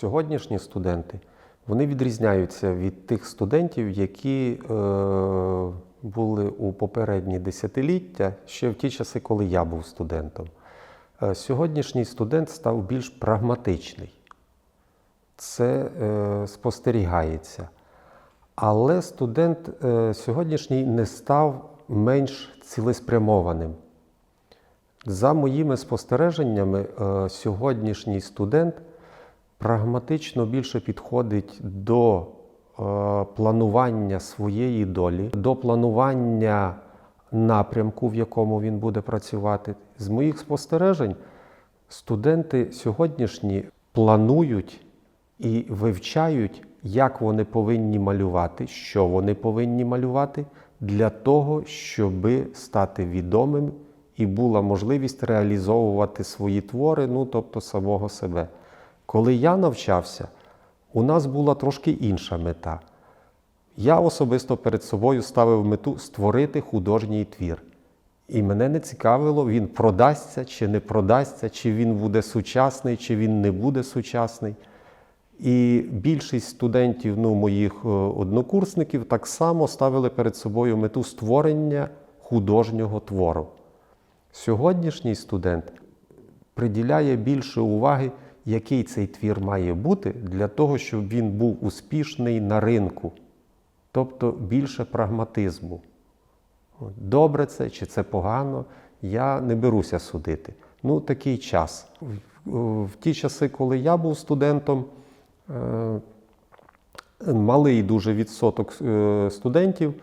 Сьогоднішні студенти вони відрізняються від тих студентів, які е, були у попередні десятиліття ще в ті часи, коли я був студентом. Е, сьогоднішній студент став більш прагматичний. Це е, спостерігається. Але студент е, сьогоднішній не став менш цілеспрямованим. За моїми спостереженнями, е, сьогоднішній студент прагматично більше підходить до е, планування своєї долі, до планування напрямку, в якому він буде працювати. З моїх спостережень, студенти сьогоднішні планують і вивчають, як вони повинні малювати, що вони повинні малювати, для того, щоб стати відомим і була можливість реалізовувати свої твори, ну тобто самого себе. Коли я навчався, у нас була трошки інша мета. Я особисто перед собою ставив мету створити художній твір. І мене не цікавило, він продасться чи не продасться, чи він буде сучасний, чи він не буде сучасний. І більшість студентів, ну, моїх е, однокурсників, так само ставили перед собою мету створення художнього твору. Сьогоднішній студент приділяє більше уваги, який цей твір має бути, для того, щоб він був успішний на ринку, тобто більше прагматизму. Добре це чи це погано, я не беруся судити. Ну, такий час. В, ті часи, коли я був студентом, е, малий дуже відсоток е, студентів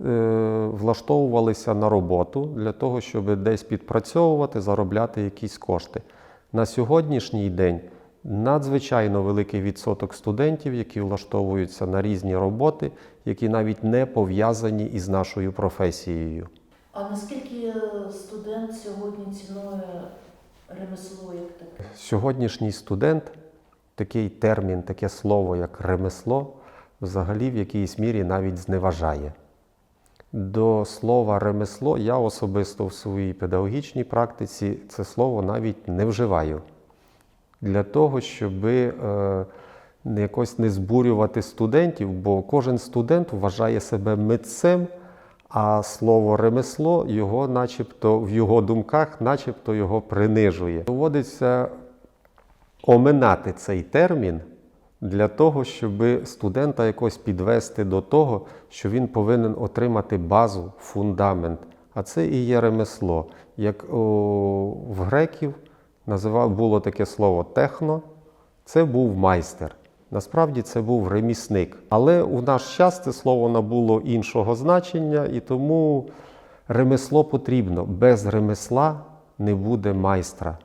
е, влаштовувалися на роботу для того, щоб десь підпрацьовувати, заробляти якісь кошти. На сьогоднішній день надзвичайно великий відсоток студентів, які влаштовуються на різні роботи, які навіть не пов'язані із нашою професією. А наскільки студент сьогодні цінує ремесло як таке? Сьогоднішній студент, такий термін, таке слово, як ремесло, взагалі в якійсь мірі навіть зневажає. До слова ремесло я особисто в своїй педагогічній практиці це слово навіть не вживаю. Для того, щоб е, якось не збурювати студентів, бо кожен студент вважає себе митцем, а слово ремесло його, начебто, в його думках, начебто його принижує. Доводиться оминати цей термін для того, щоб студента якось підвести до того, що він повинен отримати базу, фундамент. А це і є ремесло. Як о, в греків називав, було таке слово техно, це був майстер. Насправді це був ремісник. Але у наш час це слово набуло іншого значення, і тому ремесло потрібно. Без ремесла не буде майстра.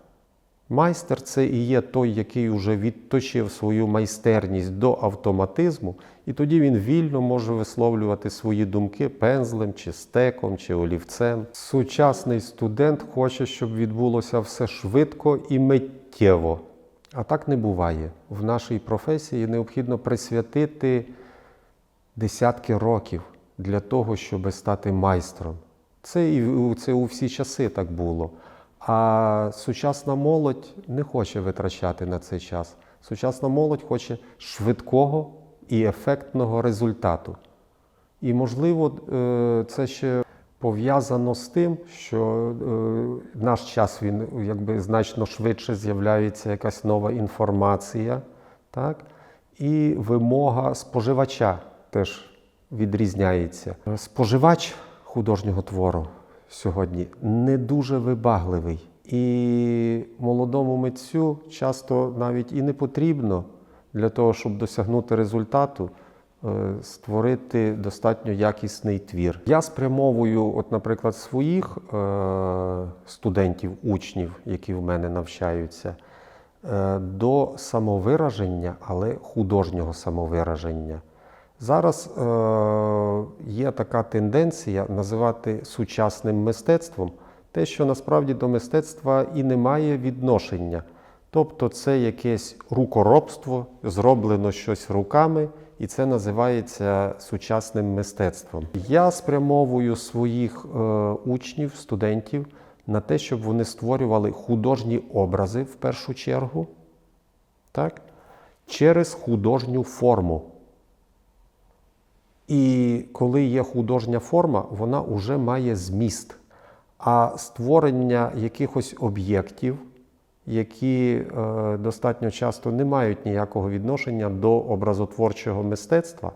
Майстер це і є той, який вже відточив свою майстерність до автоматизму, і тоді він вільно може висловлювати свої думки пензлем, чи стеком, чи олівцем. Сучасний студент хоче, щоб відбулося все швидко і миттєво. А так не буває. В нашій професії необхідно присвятити десятки років для того, щоб стати майстром. Це і це у всі часи так було. А сучасна молодь не хоче витрачати на цей час. Сучасна молодь хоче швидкого і ефектного результату. І, можливо, е, це ще пов'язано з тим, що е, наш час він якби значно швидше з'являється якась нова інформація, так? і вимога споживача теж відрізняється. Споживач художнього твору сьогодні не дуже вибагливий. І молодому митцю часто навіть і не потрібно для того, щоб досягнути результату, е, створити достатньо якісний твір. Я спрямовую, от, наприклад, своїх е, студентів, учнів, які в мене навчаються, е, до самовираження, але художнього самовираження. Зараз е, є така тенденція називати сучасним мистецтвом те, що насправді до мистецтва і не має відношення. Тобто це якесь рукоробство, зроблено щось руками, і це називається сучасним мистецтвом. Я спрямовую своїх е, учнів, студентів на те, щоб вони створювали художні образи в першу чергу. Так? через художню форму. І коли є художня форма, вона вже має зміст. А створення якихось об'єктів, які е, достатньо часто не мають ніякого відношення до образотворчого мистецтва,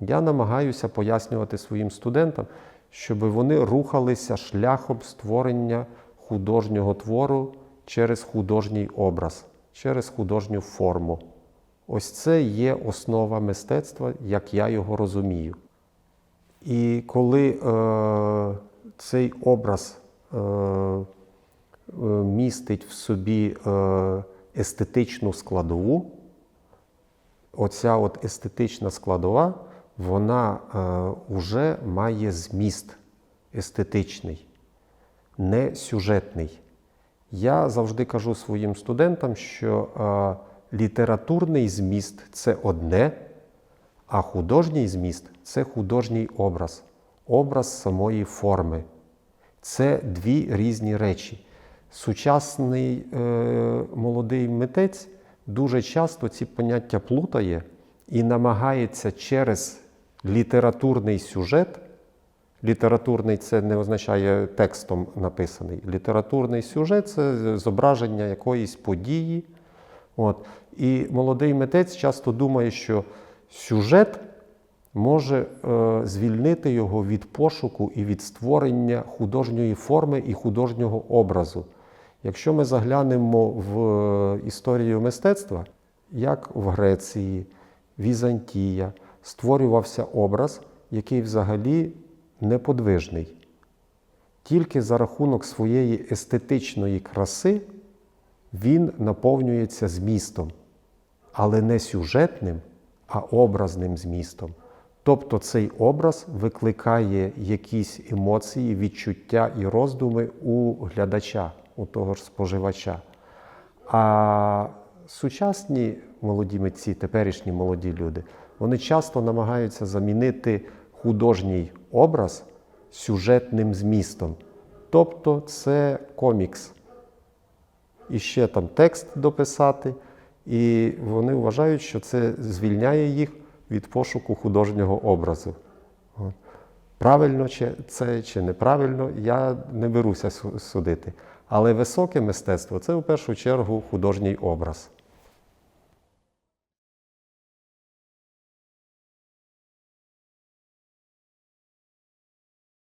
я намагаюся пояснювати своїм студентам, щоб вони рухалися шляхом створення художнього твору через художній образ, через художню форму. Ось це є основа мистецтва, як я його розумію. І коли е, цей образ е, е, містить в собі е, естетичну складову, оця от естетична складова, вона е, вже має зміст естетичний, не сюжетний. Я завжди кажу своїм студентам, що е, літературний зміст це одне, а художній зміст це художній образ, образ самої форми. Це дві різні речі. Сучасний е, молодий митець дуже часто ці поняття плутає і намагається через літературний сюжет. Літературний це не означає текстом написаний. Літературний сюжет це зображення якоїсь події. От. І молодий митець часто думає, що сюжет може е, звільнити його від пошуку і від створення художньої форми і художнього образу. Якщо ми заглянемо в е, історію мистецтва, як в Греції, Візантія, створювався образ, який взагалі неподвижний. Тільки за рахунок своєї естетичної краси він наповнюється змістом, але не сюжетним, а образним змістом. Тобто цей образ викликає якісь емоції, відчуття і роздуми у глядача, у того ж споживача. А сучасні молоді митці, теперішні молоді люди, вони часто намагаються замінити художній образ сюжетним змістом. Тобто це комікс. І ще там текст дописати, і вони вважають, що це звільняє їх від пошуку художнього образу. Правильно чи це чи неправильно, я не беруся судити. Але високе мистецтво це в першу чергу художній образ.